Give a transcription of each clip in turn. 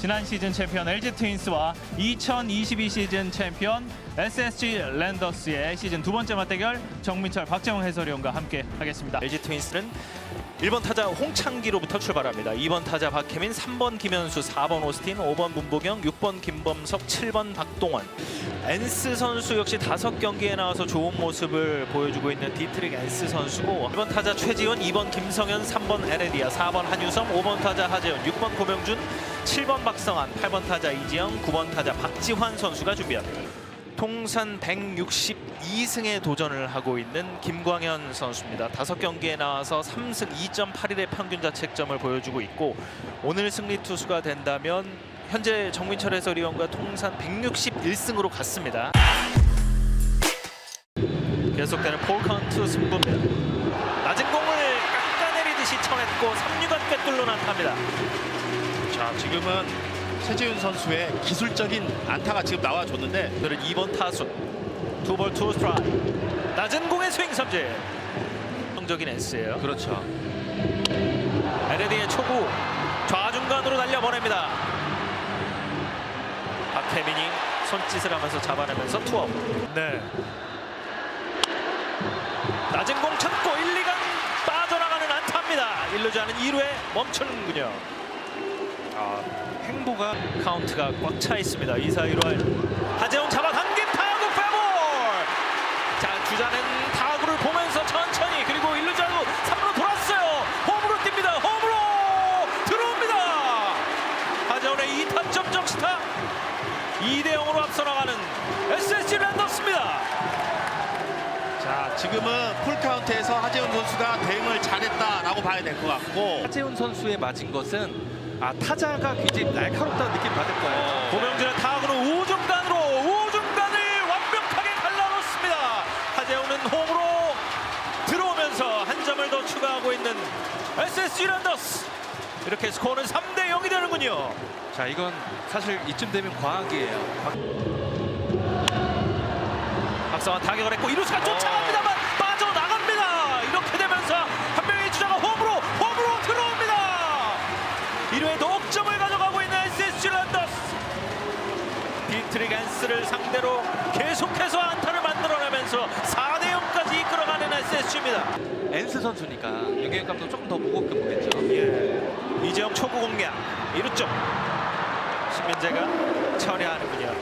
지난 시즌 챔피언 LG 트윈스와 2022 시즌 챔피언 SSG 랜더스의 시즌 두 번째 맞대결 정민철 박재홍 해설위원과 함께 하겠습니다. LG 트윈스는 1번 타자 홍창기로부터 출발합니다. 2번 타자 박혜민, 3번 김현수, 4번 오스틴, 5번 문보경, 6번 김범석, 7번 박동원. 엔스 선수 역시 다섯 경기에 나와서 좋은 모습을 보여주고 있는 디트릭 엔스 선수고 1번 타자 최지원, 2번 김성현, 3번 에레디아, 4번 한유섬, 5번 타자 하재현, 6번 고명준, 7번 박성환, 8번 타자 이지영, 9번 타자 박지환 선수가 준비합니다. 통산 162승에 도전을 하고 있는 김광현 선수입니다. 다섯 경기에 나와서 3승 2.81의 평균 자책점을 보여주고 있고 오늘 승리 투수가 된다면 현재 정민철 해설위원과 통산 161승으로 갔습니다. 계속되는 폴 카운트 승부입니다. 낮은 공을 깎아내리듯이 쳐냈고 3루간 꿰뚫로 나탑니다. 자 지금은 최재윤 선수의 기술적인 안타가 지금 나와줬는데 오늘은 2번 타수 투볼 투 스트라이크. 낮은 공의 스윙 삼진. 성적인 S예요. 그렇죠. 에레디의 초구. 좌중간으로 날려보냅니다. 박혜민이 손짓을 하면서 잡아내면서 투아웃 네. 낮은 공 찾고 1, 2간 빠져나가는 안타입니다. 1루자는 2루에 멈추는군요. 아, 행보가 카운트가 꽉 차 있습니다. 2사 1루 하재훈 잡아당긴 타구 빼볼 자 주자는 타구를 보면서 천천히 그리고 1루자로 3루로 돌았어요 홈으로 뜁니다 홈으로 들어옵니다 하재훈의 2타점 적시타 2대 0으로 앞서 나가는 SSG 랜더스입니다 자 지금은 풀 카운트에서 하재훈 선수가 대응을 잘했다라고 봐야 될 것 같고 하재훈 선수의 맞은 것은 아 타자가 굉장히 날카롭다는 느낌 받을 거예요. 고명준의 타구는 우중간으로 우중간을 완벽하게 갈라놓습니다. 하재훈은 홈으로 들어오면서 한 점을 더 추가하고 있는 SSG 랜더스. 이렇게 스코어는 3대 0이 되는군요. 자 이건 사실 이쯤 되면 과학이에요. 박성환 타격을 했고 이루수가 쫓아 상대로 계속해서 안타를 만들어내면서 4대 0까지 이끌어가는 SSG입니다. 엔스 선수니까 윤경현 감독 조금 더 무겁게 보겠죠. 예. 이재영 초구 공략 1루 쪽 신민재가 처리하는군요.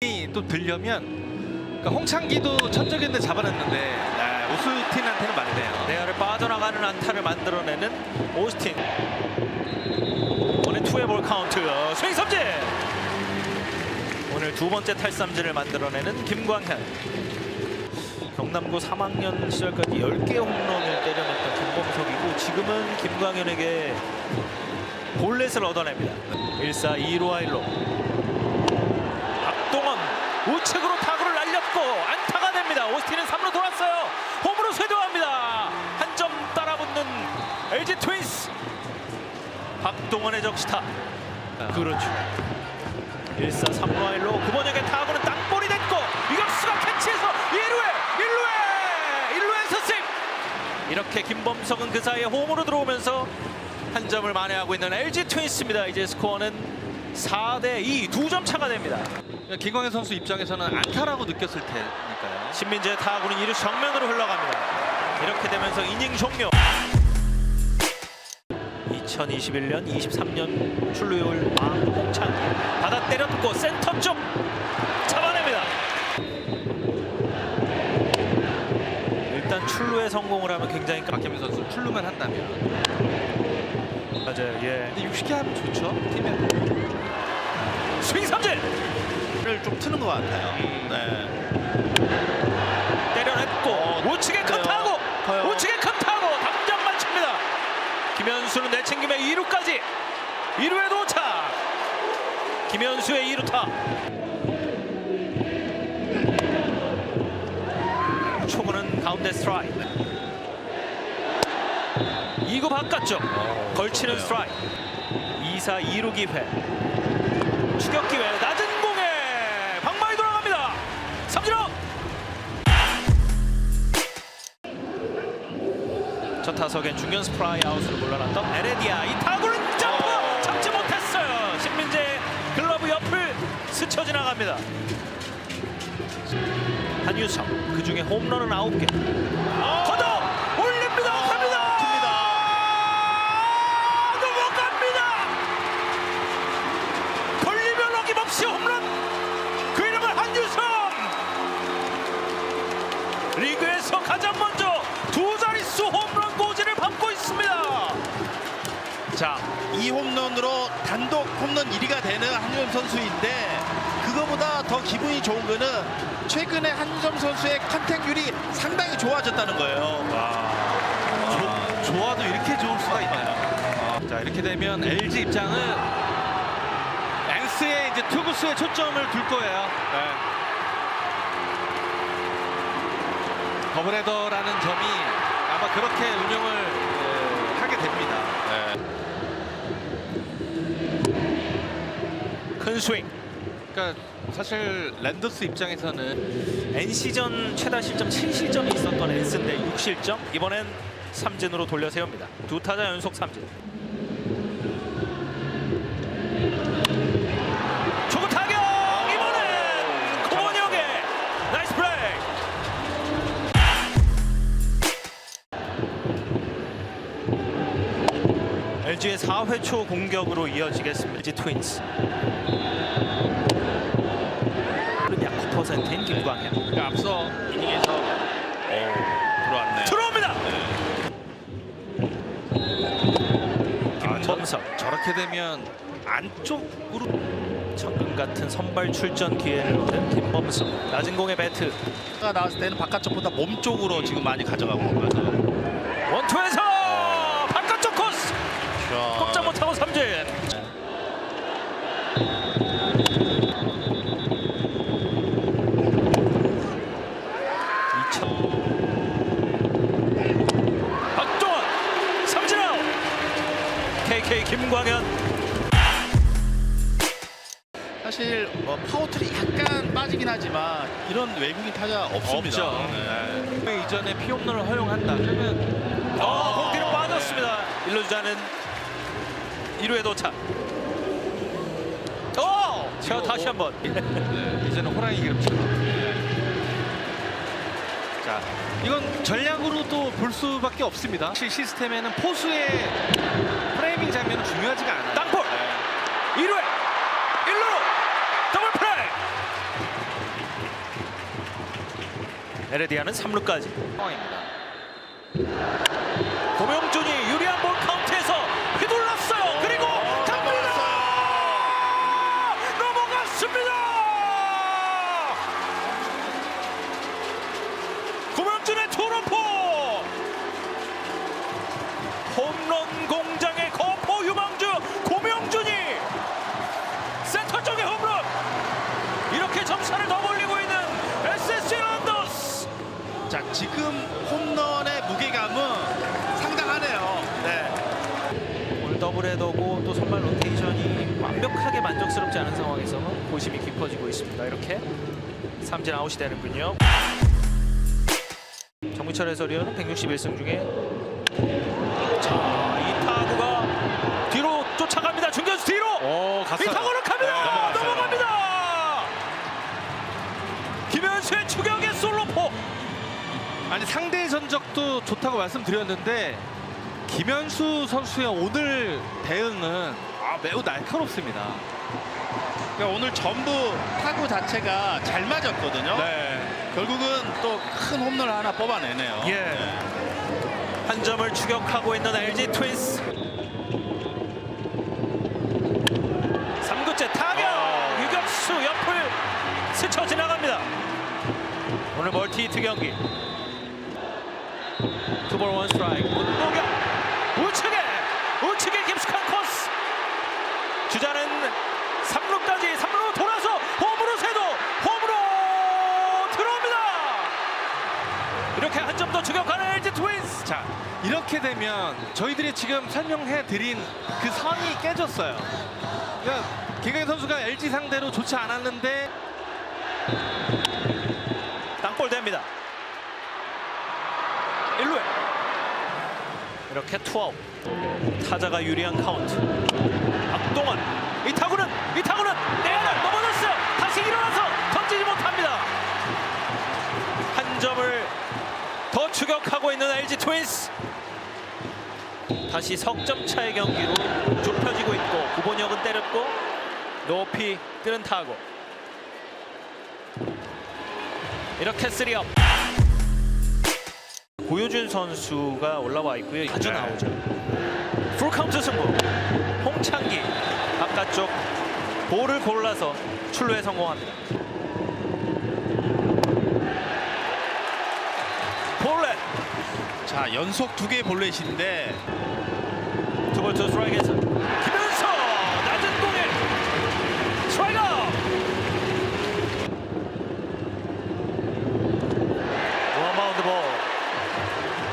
이또 들려면 그러니까 홍창기도 천적인데 잡아냈는데 아, 오스틴한테는 맞네요. 내야를 빠져나가는 안타를 만들어내는 오스틴 오늘 투의 볼 카운트 스윙 오늘 두 번째 탈삼진을 만들어내는 김광현 경남고 3학년 시절까지 10개 홈런을 때려냈던 김범석이고 지금은 김광현에게 볼넷을 얻어냅니다 1사 2루와 1루 박동원 우측으로 타구를 날렸고 안타가 됩니다. 오스틴은 3루 돌았어요. 홈으로 쇄도합니다. 한 점 따라붙는 LG 트윈스. 박동원의 적시타. 그렇죠. 1사 3루와 1루 구번역의 타구는 땅볼이 됐고 유격수가 캐치해서 1루에 1루에 1루에서 세 이렇게 김범석은 그 사이에 홈으로 들어오면서 한 점을 만회하고 있는 LG 트윈스입니다. 이제 스코어는 4대 2, 두 점 차가 됩니다. 김광현 선수 입장에서는 안타라고 느꼈을 테니까요. 신민재 타구는 이루 정면으로 흘러갑니다. 이렇게 되면서 이닝 종료. 2021년, 23년 출루율 왕홍창기 받아 때렸고 센터 쪽 잡아냅니다. 일단 출루에 성공을 하면 굉장히 깜... 박혜민 선수 출루만 한다면 맞아요. 예. 근데 60개 하면 좋죠 팀에. 스윙 삼진 를좀 트는 것 같아요. 네. 때려냈고 우측에 커요. 컷하고 커요. 우측에 컷하고 당장 맞춥니다. 김현수는 내챙김에 2루까지 2루에 도착. 김현수의 2루타. 초구는 가운데 스트라이크. 2구 바깥쪽 걸치는 스트라이크. 2사 2루 기회. 추격 기회 낮은 공에 방망이 돌아갑니다. 삼진호. 첫 타석엔 중견 스프라이 아웃으로 물러났던 에레디아 이타 지나갑니다. 한유성 그 중에 홈런은 9개. 걷어 올립니다. 갑니다. 깁니다. 넘어갑니다. 걸리면 어김없이 홈런. 그 이름은 한유성. 리그에서 가장 먼저 두 자릿수 홈런 고지를 밟고 있습니다. 자, 이 홈런으로 단독 홈런 1위가 되는 한유섬 선수인데 그거보다 더 기분이 좋은 거는 최근에 한유섬 선수의 컨택률이 상당히 좋아졌다는 거예요. 조, 좋아도 이렇게 좋을 수가 있나요? 자 이렇게 되면 LG 입장은 앵스의 이제 투구수에 초점을 둘 거예요. 더블헤더라는 점이 아마 그렇게 운영을 예, 하게 됩니다. 큰 스윙. 그러니까 사실 랜더스 입장에서는 NC전 최다 실점 7실점이 있었던 엔스인데 6실점 이번엔 삼진으로 돌려 세웁니다. 두 타자 연속 삼진. 초구 타격 이번엔 고원혁의 나이스 플레이. LG의 4회 초 공격으로 이어지겠습니다. LG 트윈스. 약 9%인 김광현. 그 앞서 이닝에서 어, 들어왔네요. 들어옵니다. 김범석 저렇게 되면 안쪽으로 천금 같은 선발 출전 기회를 얻은 김범석 낮은 공의 배트 가 나왔을 때는 바깥쪽보다 몸 쪽으로 지금 많이 가져가고 있는 거죠. 원투에서 바깥쪽 코스 꼼짝 못하고 삼진 이런 외국인 타자 없습니다. 없죠. 네. 네. 이전에 피홈런을 허용한다. 그러면 어, 공 뒤로 빠졌습니다. 1루 주자는 2루에 도착. 어! 자, 다시 한번. 네, 이제는 호랑이 기름처럼. 자, 이건 전략으로도 볼 수밖에 없습니다. 시 시스템에는 포수의 프레이밍 장면은 중요하지가 않아요. 땅볼! 2루에 1루로 더블 플레이. 에레디아는 3루까지. 상황입니다. 더블헤더고 또 선발 로테이션이 완벽하게 만족스럽지 않은 상황에서 고심이 깊어지고 있습니다. 이렇게 삼진 아웃이 되는군요. 정민철 해설위원은 161승 중에 자, 이 타구가 뒤로 쫓아갑니다. 중견수 뒤로 오, 이 갔어요. 타구는 갑니다. 네. 넘어갑니다. 김현수의 추격의 솔로포. 아니 상대 전적도 좋다고 말씀드렸는데 김현수 선수의 오늘 대응은 아, 매우 날카롭습니다. 그러니까 오늘 전부 타구 자체가 잘 맞았거든요. 네. 결국은 또 큰 홈런을 하나 뽑아내네요. 예. 한 점을 추격하고 있는 LG 트윈스. 3구째 타격 어. 유격수 옆을 스쳐 지나갑니다. 오늘 멀티 히트 경기. 투볼 원 스트라이크 문보경 우측에 우측에 깊숙한 코스 주자는 3루까지 3루 돌아서 홈으로 세도 홈으로 들어옵니다. 이렇게 한 점 더 추격하는 LG 트윈스. 자 이렇게 되면 저희들이 지금 설명해 드린 그 선이 깨졌어요. 그러니까 김강현 선수가 LG 상대로 좋지 않았는데 땅볼 됩니다. 1루에 이렇게 투아웃 타자가 유리한 카운트 박동원 추격하고 있는 LG 트윈스. 다시 석점 차의 경기로 좁혀지고 있고 구본혁은 때렸고 높이 뜨는 타고. 이렇게 쓰리업. 고효준 선수가 올라와 있고요 자주 네. 나오죠. 풀카운트 승부. 홍창기 바깥쪽 볼을 골라서 출루에 성공합니다 볼렛 자 연속 두 개의 볼넷인데 투볼 투 스트라이크에서 김현서 낮은 공에 스트라이크! 원바운드 볼.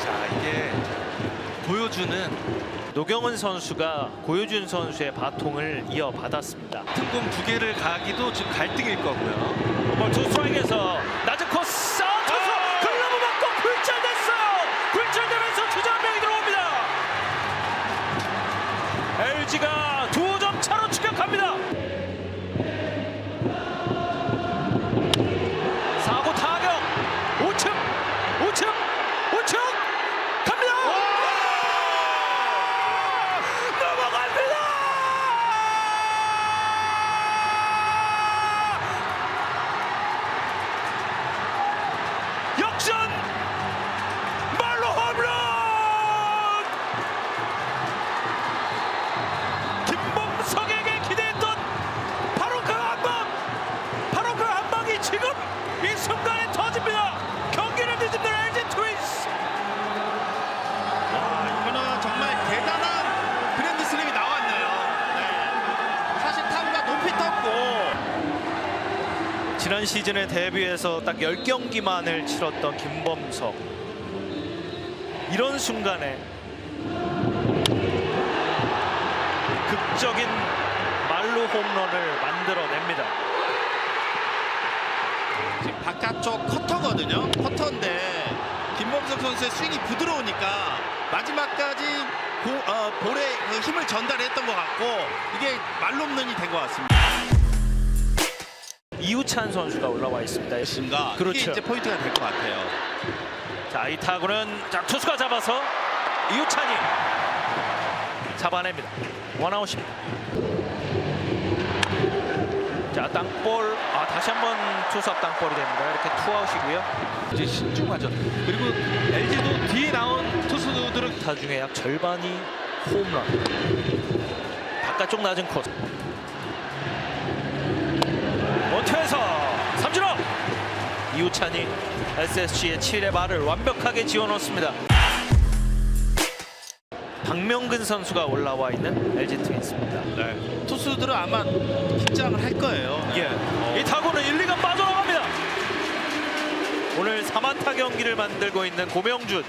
자 이게 보여주는 노경은 선수가 고효준 선수의 바통을 이어받았습니다. 특공 두 개를 가기도 지금 갈등일 거고요. 투 스트라이크에서 지난 시즌에 데뷔해서 딱 10경기만을 치렀던 김범석 이런 순간에 극적인 말로 홈런을 만들어냅니다 지금 바깥쪽 커터거든요. 커터인데 김범석 선수의 스윙이 부드러우니까 마지막까지 고- 어, 볼에 그 힘을 전달했던 것 같고 이게 말로 홈런이 된 것 같습니다. 이우찬 선수가 올라와 있습니다 뭔가 그렇죠. 이게 이제 포인트가 될 것 같아요. 자, 이 타구는 자, 투수가 잡아서 이우찬이 잡아냅니다. 원아웃입니다. 자, 땅볼. 아, 다시 한번 투수 앞 땅볼이 됩니다. 이렇게 투아웃이고요. 이제 신중하죠. 그리고 LG도 뒤에 나온 투수들은 타 중에 약 절반이 홈런. 바깥쪽 낮은 코스. 원투에서 삼진호. 이우찬이 SSG의 7회 말을 완벽하게 지어놓습니다. 박명근 선수가 올라와 있는 LG 트윈스입니다. 네. 투수들은 아마 긴장을 할 거예요. 예. 이 타구는 1, 2가 빠져나갑니다. 오늘 3안타 경기를 만들고 있는 고명준.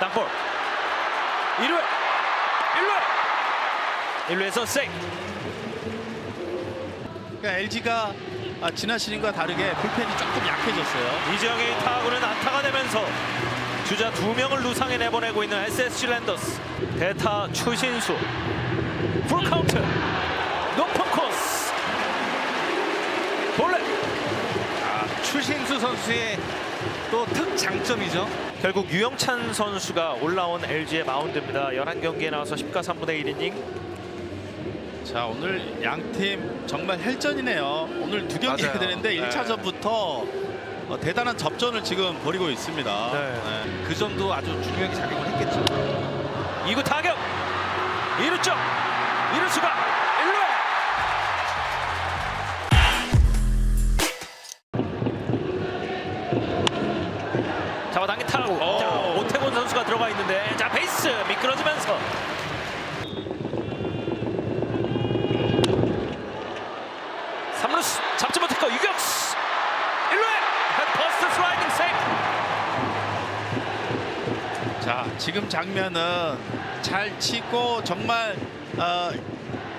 땅볼. 1루. 1루. 1루에서 세이프. 그러니까 LG가 아, 지난 시즌과 다르게 불펜이 조금 약해졌어요. 이재영의 타구는 안타가 되면서 주자 두 명을 루상에 내보내고 있는 SSG 랜더스 대타 추신수 풀카운트 높은 코스 볼넷 추신수 선수의 또 특장점이죠. 결국 유영찬 선수가 올라온 LG의 마운드입니다 11경기에 나와서 10가 3분의 1이닝 자 오늘 양팀 정말 헬전이네요. 오늘 두 경기가 맞아요. 되는데 네. 1차전부터 어, 대단한 접전을 지금 벌이고 있습니다. 네. 그 점도 아주 중요하게 작용을 했겠죠. 2구 타격 2루 쪽 2루수가 3루수 잡지 못했고 유격수. 1루에 버스트 슬라이딩 세이프. 자 지금 장면은 잘 치고 정말 어,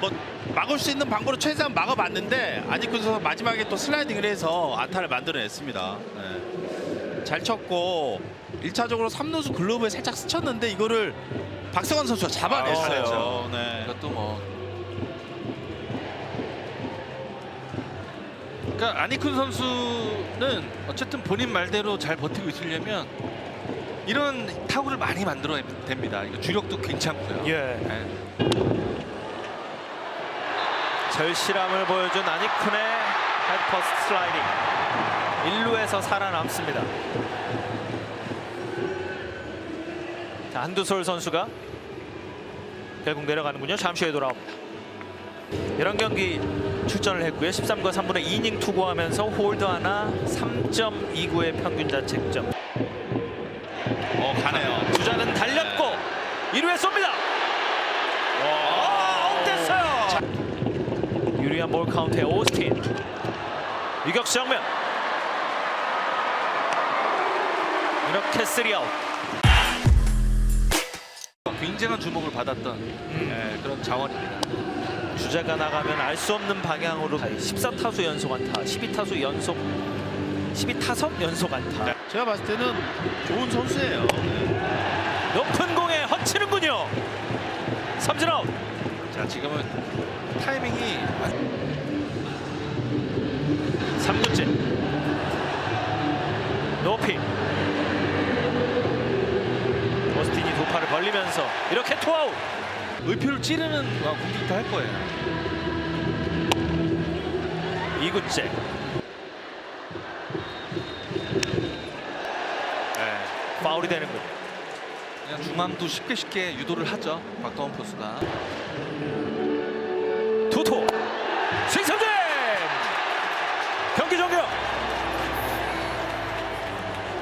뭐 막을 수 있는 방법으로 최대한 막아봤는데 아니쿠서 마지막에 또 슬라이딩을 해서 아타를 만들어냈습니다. 네. 잘 쳤고 1차적으로 3루수 글로브에 살짝 스쳤는데 이거를 박성환 선수가 잡아냈어요. 아, 그렇죠. 네. 그것도 뭐 그러니까 아니쿤 선수는 어쨌든 본인 말대로 잘 버티고 있으려면 이런 타구를 많이 만들어야 됩니다. 주력도 괜찮고요. 예. 네. 절실함을 보여준 아니쿤의 헤드퍼스트 슬라이딩 1루에서 살아남습니다. 자, 한두솔 선수가 결국 내려가는군요. 잠시 후에 돌아옵니다. 이런 경기 출전을 했고요. 13과 3분의 2이닝 투구하면서 홀드 하나 3.29의 평균 자책점. 어 가네요. 주자는 달렸고 1루에 쏩니다. 와, 아웃됐어요. 유리한 볼 카운트의 오스틴. 유격수 정면. 이렇게 3아웃. 굉장한 주목을 받았던 예, 그런 자원입니다. 주자가 나가면 알 수 없는 방향으로 14타수 연속 안타, 12타수 연속 12타석 연속 안타. 제가 봤을 때는 좋은 선수예요. 높은 공에 헛치는군요. 삼진 아웃. 자 지금은 타이밍이 3구째. 높이. 오스틴이 두 팔을 벌리면서 이렇게 투아웃. 의표를 찌르는 어, 공격도 할 거예요. 2구째. 네. 파울이 되는군요. 그냥 중앙도 쉽게 쉽게 유도를 하죠. 박동원 포수가. 투토. 승삼진. 경기 종료.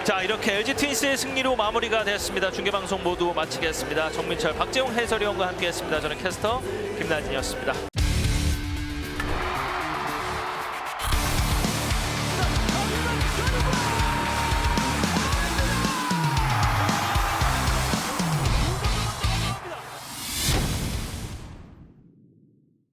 자 이렇게 LG 트윈스의 승리로 마무리가 됐습니다. 중계 방송 모두 마치겠습니다. 정민철, 박재용 해설위원과 함께했습니다. 저는 캐스터 김나진이었습니다.